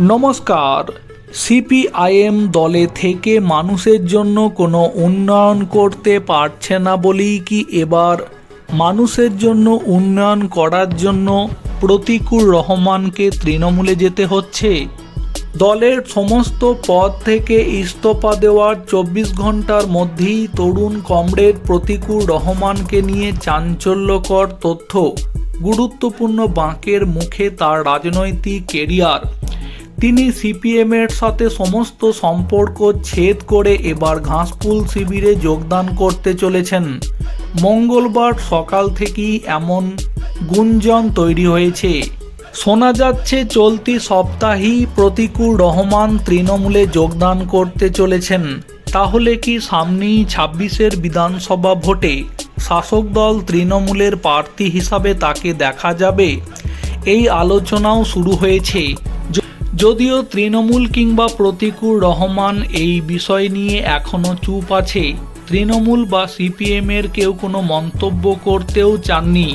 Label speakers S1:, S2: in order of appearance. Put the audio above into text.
S1: নমস্কার। সিপিআইএম দলে থেকে মানুষের জন্য কোনো উন্নয়ন করতে পারছে না বলেই কি এবার মানুষের জন্য উন্নয়ন করার জন্য প্রতিকুর রহমানকে তৃণমূলে যেতে হচ্ছে? দলের সমস্ত পদ থেকে ইস্তফা দেওয়ার চব্বিশ ঘণ্টার মধ্যেই তরুণ কমরেড প্রতিকুর রহমানকে নিয়ে চাঞ্চল্যকর তথ্য। গুরুত্বপূর্ণ বাঁকের মুখে তার রাজনৈতিক কেরিয়ার তিনি সিপিএমের সাথে সমস্ত সম্পর্ক ছেদ করে এবার ঘাসপুল শিবিরে যোগদান করতে চলেছেন। মঙ্গলবার সকাল থেকেই এমন গুঞ্জন তৈরি হয়েছে। শোনা যাচ্ছে, চলতি সপ্তাহেই প্রতিকুর রহমান তৃণমূলে যোগদান করতে চলেছেন। তাহলে কি সামনেই ছাব্বিশের বিধানসভা ভোটে শাসক দল তৃণমূলের প্রার্থী হিসাবে তাকে দেখা যাবে? এই আলোচনাও শুরু হয়েছে। যদিও তৃণমূল কিংবা প্রতিকুর রহমান এই বিষয় নিয়ে এখনও চুপ আছে, তৃণমূল বা সিপিএমের কেউ কোনো মন্তব্য করতেও চাননি।